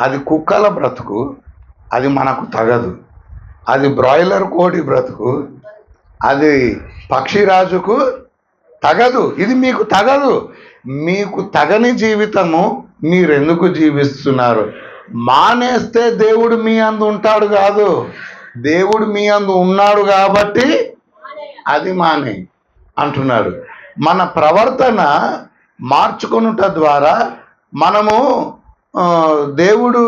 అది కుక్కల బ్రతుకు అది మనకు తగదు. అది బ్రాయిలర్ కోడి బ్రతుకు అది పక్షిరాజుకు తగదు. ఇది మీకు తగదు. మీకు తగని జీవితము మీరెందుకు జీవిస్తున్నారు? మానేస్తే దేవుడు మీ అందు ఉంటాడు కాదు. దేవుడు మీ అందు ఉన్నాడు కాబట్టి అది మానే అంటున్నాడు. మన ప్రవర్తన మార్చుకొనుట ద్వారా మనము దేవుడు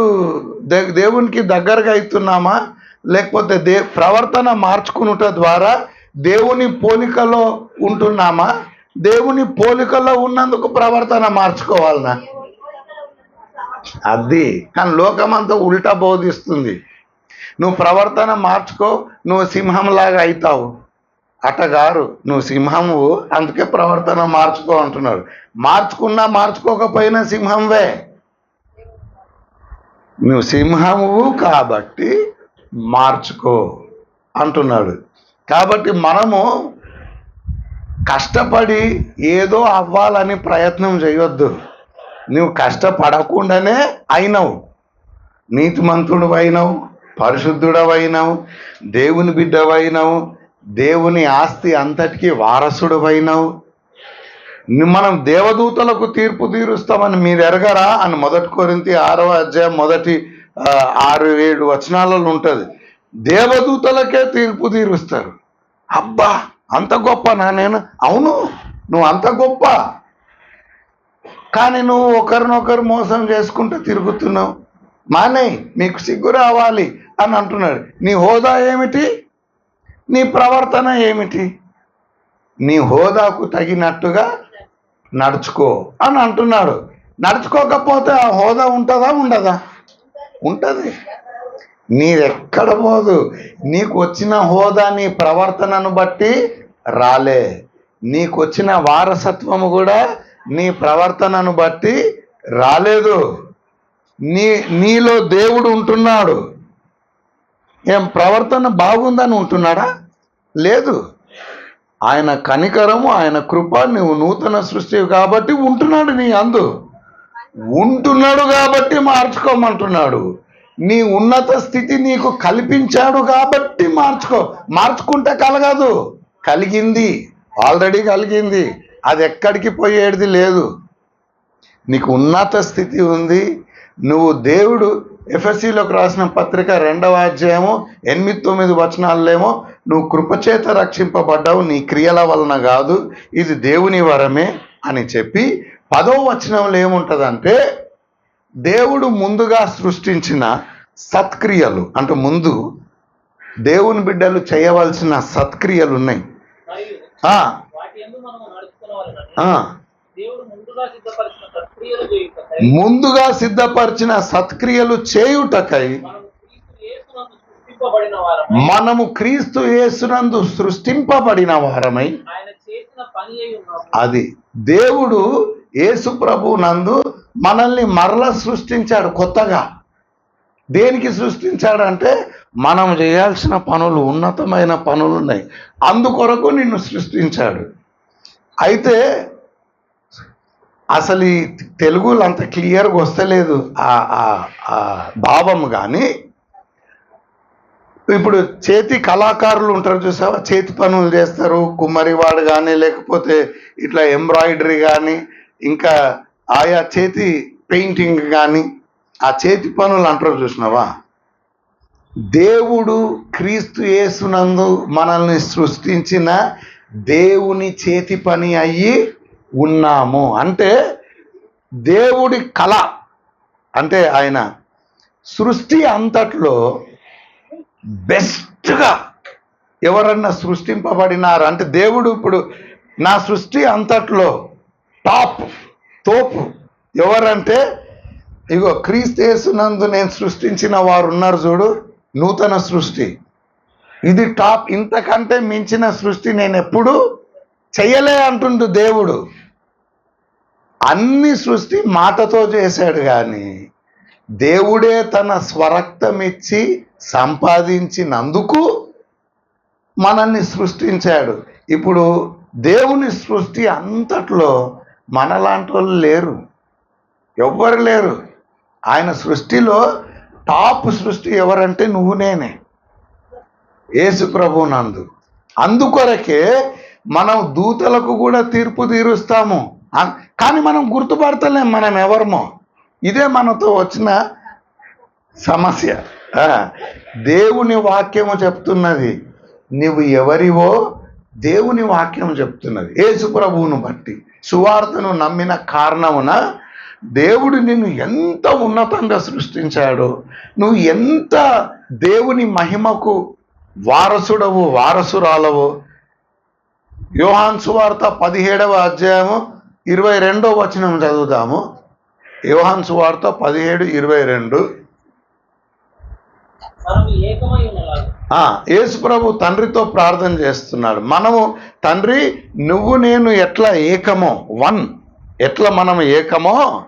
దే- దేవునికి దగ్గరగా అవుతున్నామా లేకపోతే దే ప్రవర్తన మార్చుకునుట ద్వారా దేవుని పోలికలో ఉంటున్నామా? దేవుని పోలికలో ఉన్నందుకు ప్రవర్తన మార్చుకోవాలనా? అది. కానీ లోకమంతా ఉల్టా బోధిస్తుంది. నువ్వు ప్రవర్తన మార్చుకో నువ్వు సింహంలాగా అవుతావు అట్టగారు నువ్వు సింహము అందుకే ప్రవర్తన మార్చుకో అంటున్నాడు మార్చుకున్నా మార్చుకోకపోయినా సింహంవే. నువ్వు సింహము కాబట్టి మార్చుకో అంటున్నాడు. కాబట్టి మనము కష్టపడి ఏదో అవ్వాలని ప్రయత్నం చేయొద్దు. నువ్వు కష్టపడకుండానే అయినవు. నీతిమంతుడు అయినవు పరిశుద్ధుడవైనవు దేవుని బిడ్డవైనవు దేవుని ఆస్తి అంతటికీ వారసుడు అయినవు మనం దేవదూతలకు తీర్పు తీరుస్తామని మీరు ఎరగరా అని మొదటి కొరింతి ఆరవ అధ్యాయం మొదటి ఆరు ఏడు వచనాలలో ఉంటుంది. దేవదూతలకే తీర్పు తీరుస్తారు. అబ్బా అంత గొప్పనా నేను? అవును నువ్వు అంత గొప్ప. కానీ నువ్వు ఒకరినొకరు మోసం చేసుకుంటూ తిరుగుతున్నావు. మానే నీకు సిగ్గు రావాలి అని అంటున్నాడు. నీ హోదా ఏమిటి? నీ ప్రవర్తన ఏమిటి? నీ హోదాకు తగినట్టుగా నడుచుకో అని అంటున్నాడు. నడుచుకోకపోతే ఆ హోదా ఉంటుందా ఉండదా? ఉంటుంది. నీదెక్కడ పోదు? నీకు వచ్చిన హోదా నీ ప్రవర్తనను బట్టి రాలే. నీకు వచ్చిన వారసత్వము కూడా నీ ప్రవర్తనను బట్టి రాలేదు. నీ నీలో దేవుడు ఉంటున్నాడు. ఏం ప్రవర్తన బాగుందని ఉంటున్నాడా? లేదు. ఆయన కనికరము ఆయన కృప నువ్వు నూతన సృష్టి కాబట్టి ఉంటున్నాడు నీ అందు. ఉంటున్నాడు కాబట్టి మార్చుకోమంటున్నాడు. నీ ఉన్నత స్థితి నీకు కల్పించాడు కాబట్టి మార్చుకో. మార్చుకుంటే కలగదు. కలిగింది. ఆల్రెడీ కలిగింది. అది ఎక్కడికి పోయేది లేదు. నీకు ఉన్నత స్థితి ఉంది. నువ్వు దేవుడు ఎఫ్ఎస్సిలోకి రాసిన పత్రిక రెండవ అధ్యాయము ఎనిమిది తొమ్మిది వచనాలేమో నువ్వు కృపచేత రక్షింపబడ్డావు నీ క్రియల వలన కాదు ఇది దేవుని వరమే అని చెప్పి పదో వచనంలో ఏముంటుందంటే దేవుడు ముందుగా సృష్టించిన సత్క్రియలు అంటే ముందు దేవుని బిడ్డలు చేయవలసిన సత్క్రియలు ఉన్నాయి. ముందుగా సిద్ధపరిచిన సత్క్రియలు చేయుటకై మనము క్రీస్తు యేసునందు సృష్టింపబడిన వారమై అది దేవుడు యేసు ప్రభు నందు మనల్ని మరల సృష్టించాడు కొత్తగా. దేనికి సృష్టించాడంటే మనం చేయాల్సిన పనులు ఉన్నతమైన పనులు ఉన్నాయి. అందుకొరకు నిన్ను సృష్టించాడు. అయితే అసలు ఈ తెలుగులో అంత క్లియర్గా వస్తలేదు ఆ ఆ- ఆ భావం కానీ ఇప్పుడు చేతి కళాకారులు ఉంటారు చూసావా? చేతి పనులు చేస్తారు కుమ్మరివాడు కానీ లేకపోతే ఇట్లా ఎంబ్రాయిడరీ కానీ ఇంకా ఆయా చేతి పెయింటింగ్ కానీ ఆ చేతి పనులు అంటారు చూసినావా? దేవుడు క్రీస్తు యేసునందు మనల్ని సృష్టించిన దేవుని చేతి పని అయ్యి ఉన్నాము. అంటే దేవుడి కళ. అంటే ఆయన సృష్టి అంతట్లో బెస్ట్గా ఎవరన్నా సృష్టింపబడినారు? అంటే దేవుడు ఇప్పుడు నా సృష్టి అంతట్లో టాప్ తోపు ఎవరంటే ఇగో క్రీస్తేసునందు నేను సృష్టించిన వారు ఉన్నారు చూడు నూతన సృష్టి. ఇది టాప్ ఇంతకంటే మించిన సృష్టి నేను ఎప్పుడు చేయలే అంటుండు దేవుడు. అన్ని సృష్టి మాటతో చేశాడు కానీ దేవుడే తన స్వరక్తం ఇచ్చి సంపాదించినందుకు మనల్ని సృష్టించాడు. ఇప్పుడు దేవుని సృష్టి అంతట్లో మనలాంటి వాళ్ళు లేరు. ఎవ్వరు లేరు. ఆయన సృష్టిలో టాప్ సృష్టి ఎవరంటే నువ్వు నేనే. యేసు ప్రభు నందు. అందుకొరకే మనం దూతలకు కూడా తీర్పు తీరుస్తాము. కానీ మనం గుర్తుపడతలేం మనం ఎవరమో. ఇదే మనతో వచ్చిన సమస్య. దేవుని వాక్యము చెప్తున్నది నువ్వు ఎవరివో దేవుని వాక్యం చెప్తున్నది. యేసుప్రభువును బట్టి సువార్తను నమ్మిన కారణమున దేవుడు నిన్ను ఎంత ఉన్నతంగా సృష్టించాడో నువ్వు ఎంత దేవుని మహిమకు వారసుడవు వారసురాలవు. యోహాన్ సువార్త పదిహేడవ అధ్యాయము ఇరవై రెండవ వచనం చదువుదాము యోహాన్ సువార్త పదిహేడు ఇరవై రెండు. యేసు ప్రభు తండ్రితో ప్రార్థన చేస్తున్నాడు. మనము తండ్రి నువ్వు నేను ఎట్లా ఏకమో? వన్. ఎట్లా మనం ఏకమో?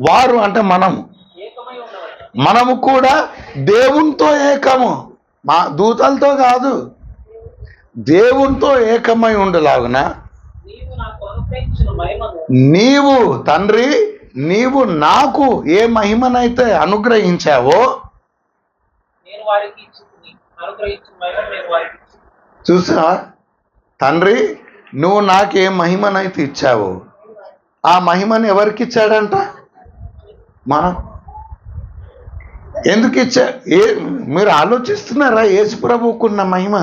వారు అంటే మనము. మనము కూడా దేవునితో ఏకము. మా దూతలతో కాదు. దేవునితో ఏకమై ఉండలాగున నీవు నాకు అనుగ్రహించిన మహిమను నీవు తండ్రి నీవు నాకు ఏ మహిమనైతే అనుగ్రహించావో చూసా తండ్రి నువ్వు నాకు ఏ మహిమనైతే ఇచ్చావో ఆ మహిమని ఎవరికి ఇచ్చాడంట? మనం ఎందుకు ఇచ్చా? ఏ మీరు ఆలోచిస్తున్నారా? యేసు ప్రభువుకున్న మహిమ?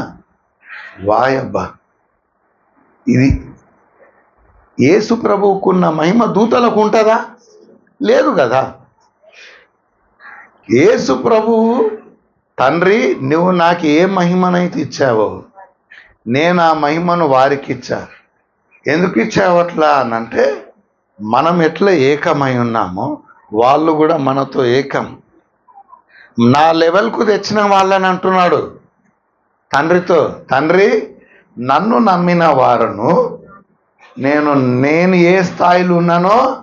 వాయబ్బా. ఇది యేసు ప్రభువుకున్న మహిమ దూతలకు ఉంటుందా? లేదు కదా. యేసు ప్రభువు తండ్రి నువ్వు నాకు ఏ మహిమనైతే ఇచ్చావో నేను ఆ మహిమను వారికి ఇచ్చా. ఎందుకు ఇచ్చావు అట్లా అనంటే మనం ఎట్లా ఏకమై ఉన్నామో వాళ్ళు కూడా మనతో ఏకం. నా లెవెల్కు తెచ్చిన వాళ్ళని అంటున్నాడు. తండ్రితో తండ్రి నన్ను నమ్మిన వారును నేను నేను ఏ స్థాయిలో ఉన్నానో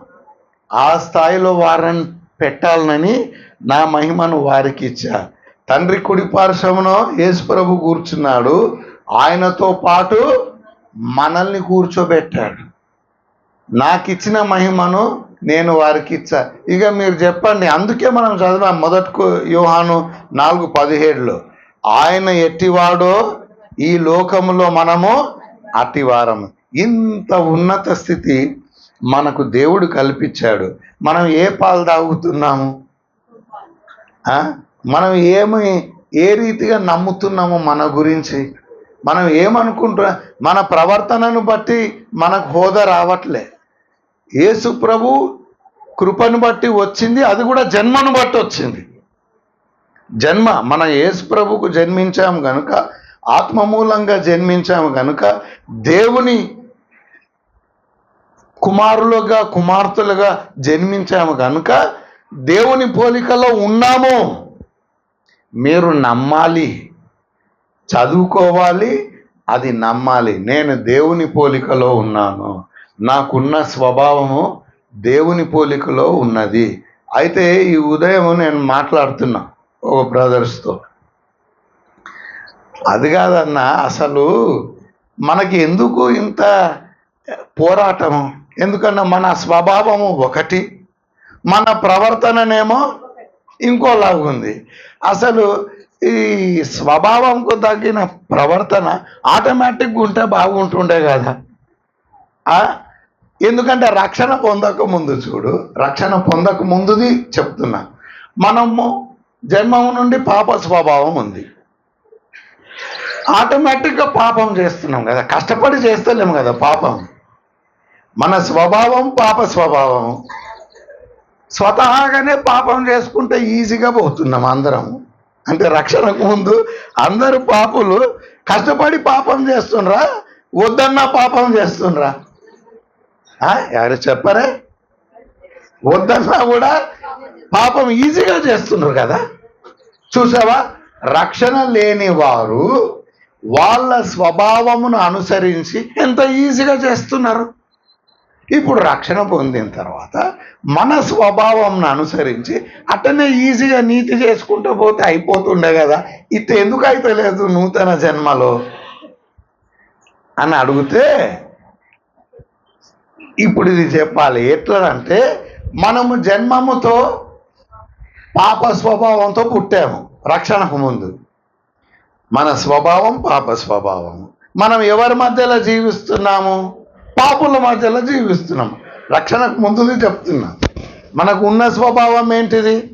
ఆ స్థాయిలో వారిని పెట్టాలనని నా మహిమను వారికి ఇచ్చా. తండ్రి కుడి పార్శ్వమునో యేసుప్రభు కూర్చున్నాడు. ఆయనతో పాటు మనల్ని కూర్చోబెట్టాడు. నాకు ఇచ్చిన మహిమను నేను వారికి ఇచ్చా. ఇక మీరు చెప్పండి అందుకే మనం చదివాం మొదటికు యోహాను నాలుగు పదిహేడులో. ఆయన ఎట్టివాడో ఈ లోకములో మనము అతివారము ఇంత ఉన్నత స్థితి మనకు దేవుడు కల్పించాడు. మనం ఏ పాలు తాగుతున్నాము? మనం ఏమి ఏ రీతిగా నమ్ముతున్నాము మన గురించి? మనం ఏమనుకుంటున్నా మన ప్రవర్తనను బట్టి మనకు హోదా రావట్లే. యేసు ప్రభు కృపను బట్టి వచ్చింది అది కూడా జన్మను బట్టి వచ్చింది. జన్మ మన యేసు ప్రభుకు జన్మించాము కనుక ఆత్మ మూలంగా జన్మించాము కనుక దేవుని కుమారులుగా కుమార్తెలుగా జన్మించాము కనుక దేవుని పోలికలో ఉన్నాము. మీరు నమ్మాలి చదువుకోవాలి అది నమ్మాలి. నేను దేవుని పోలికలో ఉన్నాను. నాకున్న స్వభావము దేవుని పోలికలో ఉన్నది. అయితే ఈ ఉదయం నేను మాట్లాడుతున్నా ఒక బ్రదర్స్తో. అది కాదన్నా అసలు మనకి ఎందుకు ఇంత పోరాటము? ఎందుకన్నా మన స్వభావము ఒకటి మన ప్రవర్తననేమో ఇంకోలాగుంది. అసలు ఈ స్వభావంకు తగ్గిన ప్రవర్తన ఆటోమేటిక్గా ఉంటే బాగుంటుండే కదా. ఎందుకంటే రక్షణ పొందక ముందు చూడు రక్షణ పొందక ముందుది చెప్తున్నా. మనము జన్మము నుండి పాప స్వభావం ఉంది. ఆటోమేటిక్గా పాపం చేస్తున్నాం కదా కష్టపడి చేస్తలేము కదా పాపం. మన స్వభావం పాప స్వభావం. స్వతహాగానే పాపం చేసుకుంటే ఈజీగా పోతున్నాం అందరం. అంటే రక్షణకు ముందు అందరూ పాపులు కష్టపడి పాపం చేస్తుండ్రా వద్దన్నా పాపం చేస్తుండ్రా. ఎవరు చెప్పరే? వద్దన్నా కూడా పాపం ఈజీగా చేస్తున్నారు కదా. చూసావా? రక్షణ లేని వారు వాళ్ళ స్వభావమును అనుసరించి ఎంత ఈజీగా చేస్తున్నారు? ఇప్పుడు రక్షణ పొందిన తర్వాత మన స్వభావంను అనుసరించి అట్టనే ఈజీగా నీతి చేసుకుంటూ పోతే అయిపోతుండే కదా. ఇట్ ఎందుకు అయితే లేదు నూతన జన్మలో? అని అడిగితే ఇప్పుడు ఇది చెప్పాలి. ఎట్లా అంటే మనము జన్మముతో పాప స్వభావంతో పుట్టాము రక్షణకు ముందు. మన స్వభావం పాప స్వభావం మనం ఎవరి మధ్యలో జీవిస్తున్నాము? పాపుల మధ్యలో జీవిస్తున్నాం. రక్షణకు ముందుది చెప్తున్నా. మనకు ఉన్న స్వభావం ఏంటిది?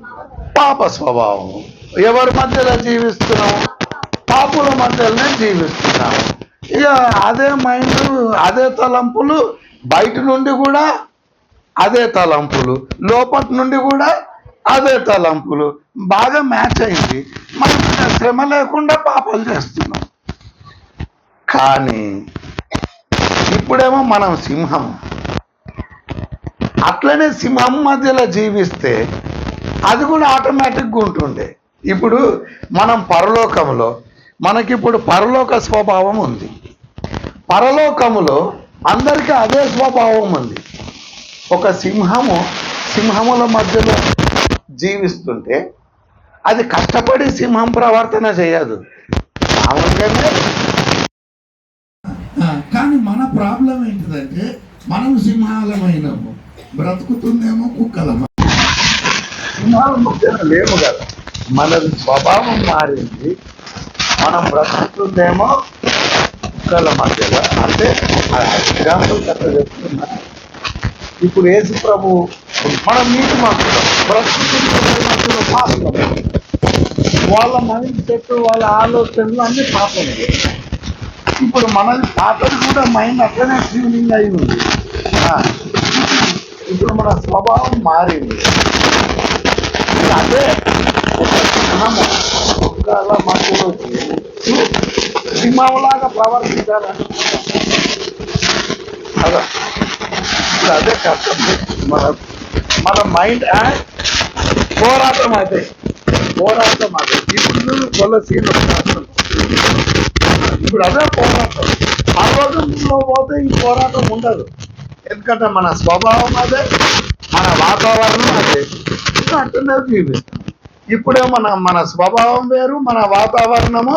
పాప స్వభావం. ఎవరి మధ్యలో జీవిస్తున్నాం? పాపుల మధ్యలోనే జీవిస్తున్నాం. ఇక అదే మైండ్ అదే తలంపులు బయట నుండి కూడా అదే తలంపులు. లోపటి నుండి కూడా అదే తలంపులు. బాగా మ్యాచ్ అయింది. మనం శ్రమ లేకుండా పాపాలు చేస్తున్నాం. కానీ ఇప్పుడేమో మనం సింహం. అట్లనే సింహం మధ్యలో జీవిస్తే అది కూడా ఆటోమేటిక్గా ఉంటుండే. ఇప్పుడు మనం పరలోకంలో మనకిప్పుడు పరలోక స్వభావం ఉంది. పరలోకములో అందరికీ అదే స్వభావం ఉంది. ఒక సింహము సింహముల మధ్యలో జీవిస్తుంటే అది కష్టపడి సింహం ప్రవర్తన చేయదు. మామూలుగానే ప్రాబ్లం ఏంటిదంటే మనం సింహాలమైనము బ్రతుకుతుందేమో కుక్కలమ? సింహాల మధ్యన కదా. మన స్వభావం మారింది మనం బ్రతుకుతుందేమో కుక్కల మధ్యలో. అంటే ఎగ్జాంపుల్ కథ చెప్తున్నా. ఇప్పుడు ఏసు ప్రభు మనం నీటి మాత్రం బ్రతుకుతున్న పాపం వాళ్ళ మైండ్ సెట్ వాళ్ళ ఆలోచనలు అన్ని పాపం. ఇప్పుడు మనది పాతది కూడా మైండ్ అట్లనే ట్యూనింగ్ అయి ఉంది. ఇప్పుడు మన స్వభావం మారింది. అదే ఒక సింహము కుక్కల మధ్యలో సింహంలాగా ప్రవర్తించాలని అదే కష్టం. మన మన మైండ్ పోరాటం అదే. పోరాటం అదే. ఇప్పుడు కొలసీలు ఇప్పుడు అదే పోరాటం. ఆ రోజుల్లో పోతే ఈ పోరాటం ఉండదు. ఎందుకంటే మన స్వభావం అదే మన వాతావరణం అదే. అంటున్నారు అట్లనే ఇప్పుడే మన మన స్వభావం వేరు మన వాతావరణము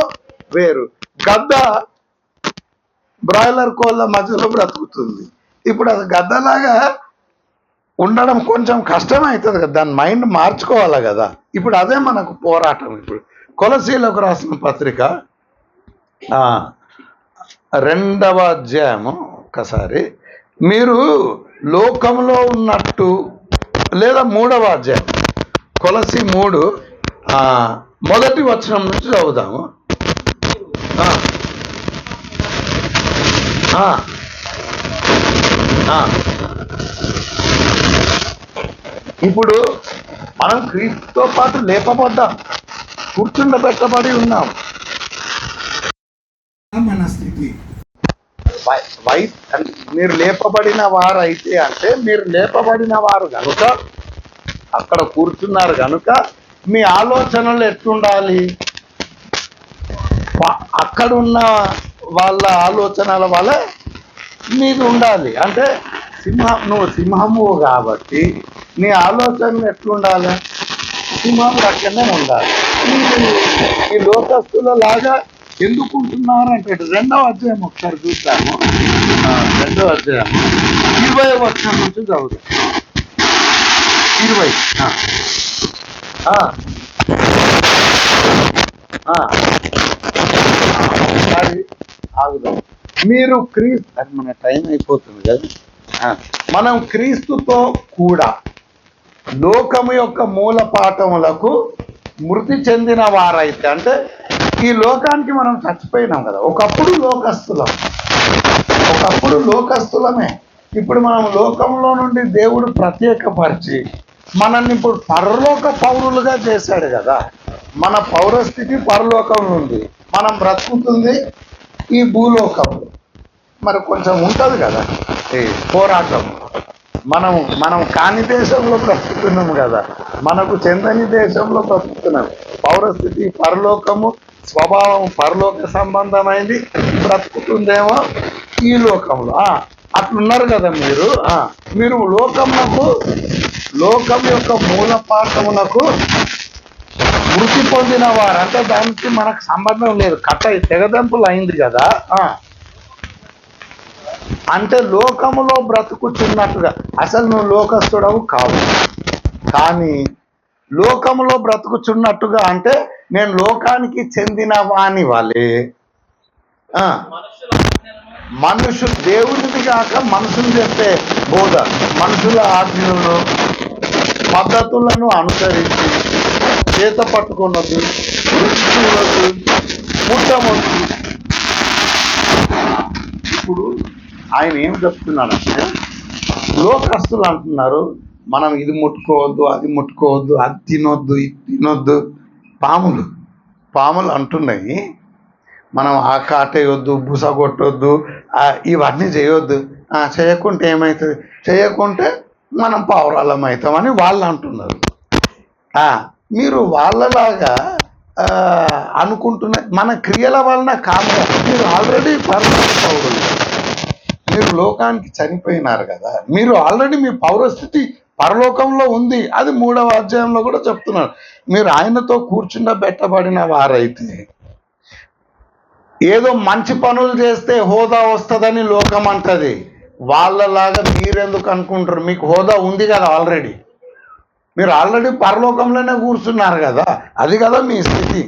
వేరు. గద్ద బ్రాయిలర్ కోళ్ళ మధ్యలో బ్రతుకుతుంది. ఇప్పుడు అది గద్దలాగా ఉండడం కొంచెం కష్టం అవుతుంది కదా. దాని మైండ్ మార్చుకోవాలి కదా. ఇప్పుడు అదే మనకు పోరాటం ఇప్పుడు. కొలసీలకు రాసిన పత్రిక రెండవ అధ్యాయము ఒకసారి మీరు లోకంలో ఉన్నట్టు లేదా మూడవ అధ్యాయం కొలసి మూడు మొదటి వచనం నుంచి చదువుదాము. ఇప్పుడు మనం క్రీస్తుతో పాటు లేపబడ్డాం కూర్చుండబెట్టబడి ఉన్నాం. మన స్థితి వై- వై మీరు లేపబడిన వారు అయితే అంటే మీరు లేపబడిన వారు కనుక అక్కడ కూర్చున్నారు కనుక మీ ఆలోచనలు ఎట్లుండాలి? అక్కడున్న వాళ్ళ ఆలోచనల వల్ల మీద ఉండాలి. అంటే సింహం నువ్వు సింహము కాబట్టి నీ ఆలోచనలు ఎట్లుండాలి? సింహం లెక్కనే ఉండాలి. ఈ లోకస్తుల లాగా ఎందుకుంటున్నారు అంటే రెండవ అధ్యాయం ఒకసారి చూద్దాము. రెండవ అధ్యాయం. ఇరవై వచ్చిన నుంచి చదువుతాం ఇరవై ఒకసారి ఆగుదాం. మీరు క్రీస్తు మన టైం అయిపోతుంది కదా. మనం క్రీస్తుతో కూడా లోకము యొక్క మూల పాఠములకు మృతి చెందిన వారైతే అంటే ఈ లోకానికి మనం చచ్చిపోయినాం కదా. ఒకప్పుడు లోకస్తులం ఒకప్పుడు లోకస్తులమే ఇప్పుడు మనం లోకంలో నుండి దేవుడు ప్రత్యేకపరిచి మనల్ని ఇప్పుడు పరలోక పౌరులుగా చేశాడు కదా. మన పౌరస్థితి పరలోకంలో ఉంది మనం బ్రతుకుతుంది ఈ భూలోకంలో మరి కొంచెం ఉంటుంది కదా. ఈ పోరాటం. మనం మనం కాని దేశంలో బ్రతుకుతున్నాం కదా. మనకు చెందని దేశంలో బ్రతుకుతున్నాం. పౌరస్థితి పరలోకము స్వభావం పరలోక సంబంధమైంది. బ్రతుకుతుందేమో ఈ లోకంలో. అట్లున్నారు కదా మీరు. మీరు లోకమునకు లోకం యొక్క మూల పాఠమునకు మృతి పొందిన వారు అంటే దానికి మనకు సంబంధం లేదు. కట్ట తెగదెంపులు అయింది కదా. అంటే లోకములో బ్రతుకుతున్నట్టుగా. అసలు నువ్వు లోకస్తుడవు కావు. కానీ లోకములో బ్రతుకుచున్నట్టుగా అంటే నేను లోకానికి చెందిన వాణి వాళ్ళే. మనుషు దేవునిది కాక మనుషులు చెప్పే బోధ. మనుషుల ఆజ్ఞలను పద్ధతులను అనుసరించి చేత పట్టుకున్నది రుచి చూడదు ఇప్పుడు ఆయన ఏం చెప్తున్నాడంటే లోకస్తులు అంటున్నారు మనం ఇది ముట్టుకోవద్దు అది ముట్టుకోవద్దు అది తినొద్దు ఇది తినొద్దు. పాములు పాములు అంటున్నాయి. మనం ఆ కాటేయొద్దు బుస కొట్టొద్దు ఇవన్నీ చేయొద్దు. చేయకుంటే ఏమవుతుంది చేయకుంటే మనం పావురాలం అవుతామని వాళ్ళు అంటున్నారు. మీరు వాళ్ళలాగా అనుకుంటున్న మన క్రియల వలన కాదు మీరు ఆల్రెడీ పరలోక పౌరులు. మీరు లోకానికి చనిపోయినారు కదా మీరు ఆల్రెడీ మీ పౌరస్థితి పరలోకంలో ఉంది. అది మూడవ అధ్యాయంలో కూడా చెప్తున్నారు. మీరు ఆయనతో కూర్చుండబెట్టబడిన వారైతే ఏదో మంచి పనులు చేస్తే హోదా వస్తుందని లోకం అంటది. వాళ్ళలాగా మీరెందుకు అనుకుంటారు? మీకు హోదా ఉంది కదా ఆల్రెడీ మీరు ఆల్రెడీ పరలోకంలోనే కూర్చున్నారు కదా అది కదా మీ స్థితి.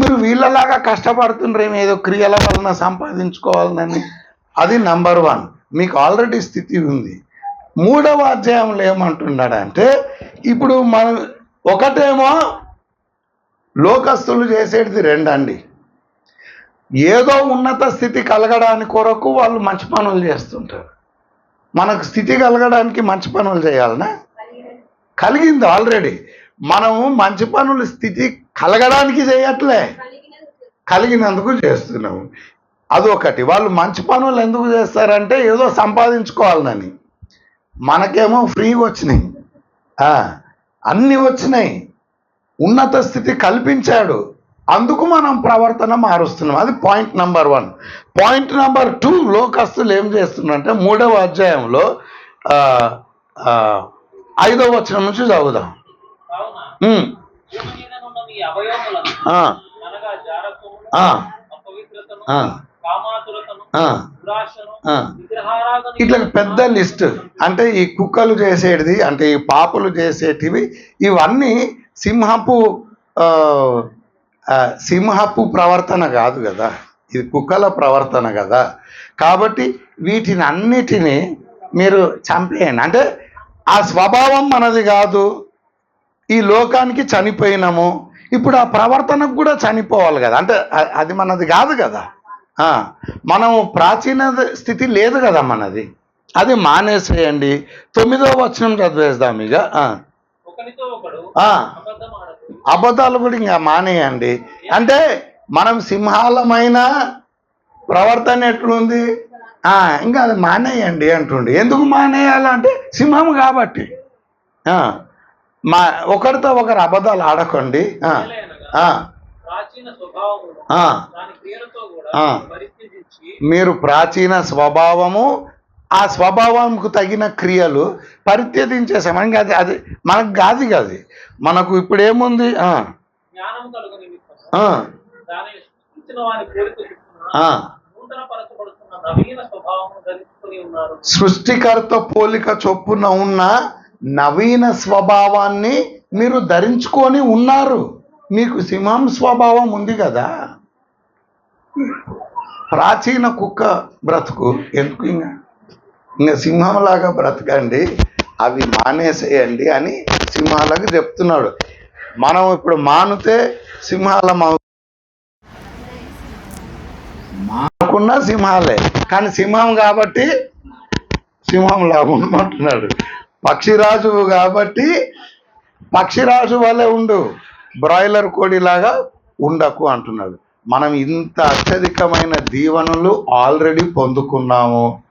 మీరు వీళ్ళలాగా కష్టపడుతుండ్రేమో ఏదో క్రియల వలన సంపాదించుకోవాలని. అది నంబర్ వన్ మీకు ఆల్రెడీ స్థితి ఉంది. మూడవ అధ్యాయంలో ఏమంటున్నాడంటే ఇప్పుడు మనం ఒకటేమో లోకస్తులు చేసేది రెండండి. ఏదో ఉన్నత స్థితి కలగడానికి కొరకు వాళ్ళు మంచి పనులు చేస్తుంటారు. మనకు స్థితి కలగడానికి మంచి పనులు చేయాలనా? కలిగింది ఆల్రెడీ మనము మంచి పనులు స్థితి కలగడానికి చేయట్లే. కలిగినందుకు చేస్తున్నాము. అదొకటి. వాళ్ళు మంచి పనులు ఎందుకు చేస్తారంటే ఏదో సంపాదించుకోవాలని మనకేమో ఫ్రీగా వచ్చినాయి. అన్నీ వచ్చినాయి. ఉన్నత స్థితి కల్పించాడు. అందుకు మనం ప్రవర్తన మారుస్తున్నాం. అది point number one point number two లోకస్తులు ఏం చేస్తున్నారంటే మూడవ అధ్యాయంలో ఐదవ వచనం నుంచి చదువుదాం. ఆ, ఇట్లా పెద్ద లిస్ట్. అంటే ఈ కుక్కలు చేసేటిది అంటే ఈ పాపులు చేసేటివి ఇవన్నీ సింహపు సింహపు ప్రవర్తన కాదు కదా. ఇది కుక్కల ప్రవర్తన కదా. కాబట్టి వీటిని అన్నిటినీ మీరు చంపేయండి. అంటే ఆ స్వభావం మనది కాదు. ఈ లోకానికి చనిపోయినాము. ఇప్పుడు ఆ ప్రవర్తనకు కూడా చనిపోవాలి కదా. అంటే అది మనది కాదు కదా. మనం ప్రాచీన స్థితి లేదు కదా మనది. అది మానేసేయండి. తొమ్మిదో వచనం చదివేద్దాం ఇక. అబద్ధాలు కూడా ఇంకా మానేయండి. అంటే మనం సింహాలమైన ప్రవర్తన ఎట్లుంది? ఇంకా అది మానేయండి అంటుండే. ఎందుకు మానేయాలంటే సింహం కాబట్టి. మా ఒకరితో ఒకరు అబద్ధాలు ఆడకండి. మీరు ప్రాచీన స్వభావము ఆ స్వభావంకు తగిన క్రియలు పరిత్యజించేసాం ఇంకా అది అది మనకు కాదు కాదు మనకు ఇప్పుడు ఏముంది సృష్టికర్త పోలిక చొప్పున ఉన్న నవీన స్వభావాన్ని మీరు ధరించుకొని ఉన్నారు. మీకు సింహం స్వభావం ఉంది కదా. ప్రాచీన కుక్క బ్రతుకు ఎందుకు ఇంకా ఇంకా సింహంలాగా బ్రతకండి అవి మానేసేయండి అని సింహాలకు చెప్తున్నాడు. మనం ఇప్పుడు మానుతే సింహాలం అవు- సింహాలే. కానీ సింహం కాబట్టి సింహం లాగా ఉండమంటున్నాడు పక్షిరాజు కాబట్టి పక్షిరాజు వలె ఉండు. బ్రాయిలర్ కోడిలాగా ఉండకు అంటున్నాడు. మనం ఇంత అత్యధికమైన దీవెనలు ఆల్రెడీ పొందుకున్నాము.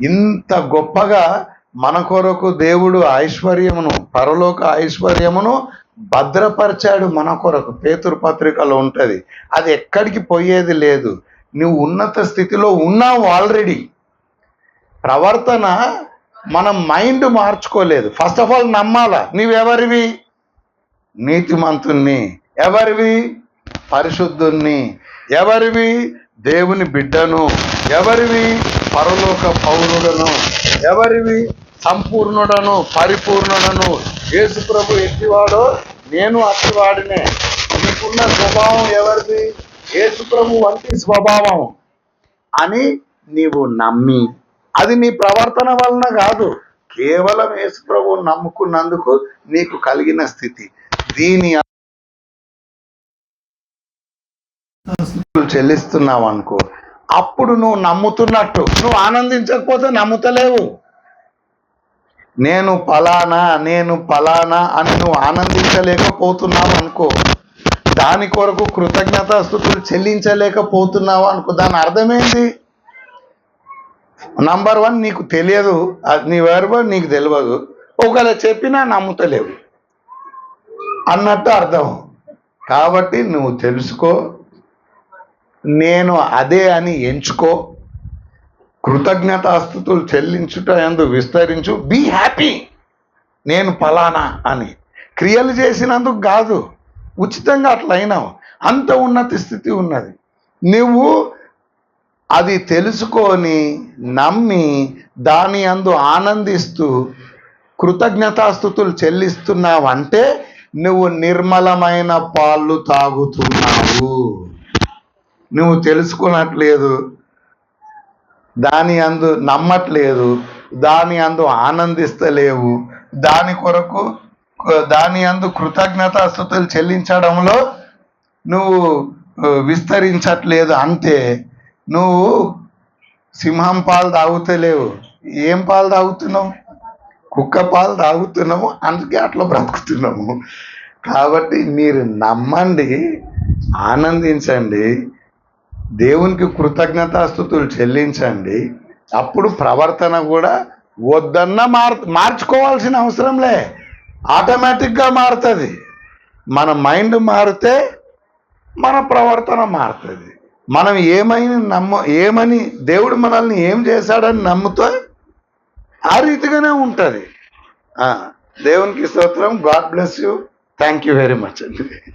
ఇంత గొప్పగా మన కొరకు దేవుడు ఐశ్వర్యమును పరలోక ఐశ్వర్యమును భద్రపరిచాడు మన కొరకు. పేతురు పత్రికలో ఉంటుంది. అది ఎక్కడికి పోయేది లేదు. నువ్వు ఉన్నత స్థితిలో ఉన్నావు ఆల్రెడీ. ప్రవర్తన మన మైండ్ మార్చుకోలేదు. ఫస్ట్ ఆఫ్ ఆల్ నమ్మాలా? నీవెవరివి నీతిమంతుణ్ణి. ఎవరివి? పరిశుద్ధుణ్ణి. ఎవరివి? దేవుని బిడ్డను. ఎవరివి? పరలోక పౌరుడను. ఎవరివి? సంపూర్ణుడను పరిపూర్ణుడను. యేసు ప్రభు ఎట్టివాడో నేను అట్టివాడినే. నీకున్న స్వభావం ఎవరిది? యేసు ప్రభు వంటి స్వభావం. అని నీవు నమ్మి అది నీ ప్రవర్తన వలన కాదు. కేవలం యేసు ప్రభు నమ్ముకున్నందుకు నీకు కలిగిన స్థితి. దీని చెల్లిస్తున్నావు అనుకో అప్పుడు నువ్వు నమ్ముతున్నట్టు నువ్వు ఆనందించకపోతే నమ్ముతలేవు. నేను పలానా నేను పలానా అని నువ్వు ఆనందించలేకపోతున్నావు అనుకో దాని కొరకు కృతజ్ఞత స్థుతులు చెల్లించలేకపోతున్నావు అనుకో దాని అర్థమేంటి నంబర్ వన్ నీకు తెలియదు అది నీ వెరబో నీకు తెలియదు. ఒకవేళ చెప్పినా నమ్ముతలేవు. అన్నట్టు అర్థం. కాబట్టి నువ్వు తెలుసుకో నేను అదే అని ఎంచుకో కృతజ్ఞతాస్థుతులు చెల్లించుట ఎందు విస్తరించు బీ హ్యాపీ నేను ఫలానా అని. క్రియలు చేసినందుకు కాదు ఉచితంగా అట్లా అయినావు. అంత ఉన్నత స్థితి ఉన్నది. నువ్వు అది తెలుసుకొని నమ్మి దాని అందు ఆనందిస్తూ కృతజ్ఞతాస్థుతులు చెల్లిస్తున్నావంటే నువ్వు నిర్మలమైన పాలు తాగుతున్నావు. నువ్వు తెలుసుకున్నట్లేదు. దాని అందు నమ్మట్లేదు. దాని అందు ఆనందిస్తలేవు. దాని కొరకు దాని అందు కృతజ్ఞతాస్థుతులు చెల్లించడంలో నువ్వు విస్తరించట్లేదు. అంతే. నువ్వు సింహం పాలు తాగుతలేవు. ఏం పాలు తాగుతున్నావు? కుక్క పాలు తాగుతున్నాము అందుకే అట్లా బ్రతుకుతున్నాము. కాబట్టి మీరు నమ్మండి ఆనందించండి దేవునికి కృతజ్ఞతాస్థుతులు చెల్లించండి. అప్పుడు ప్రవర్తన కూడా వద్దన్న మార్ మార్చుకోవాల్సిన అవసరంలే. ఆటోమేటిక్గా మారుతుంది. మన మైండ్ మారితే మన ప్రవర్తన మారుతుంది. మనం ఏమైనా నమ్మ ఏమని దేవుడు మనల్ని ఏం చేశాడని నమ్ముతో ఆ రీతిగానే ఉంటుంది. దేవునికి స్తోత్రం. God bless you. Thank you very much అండి.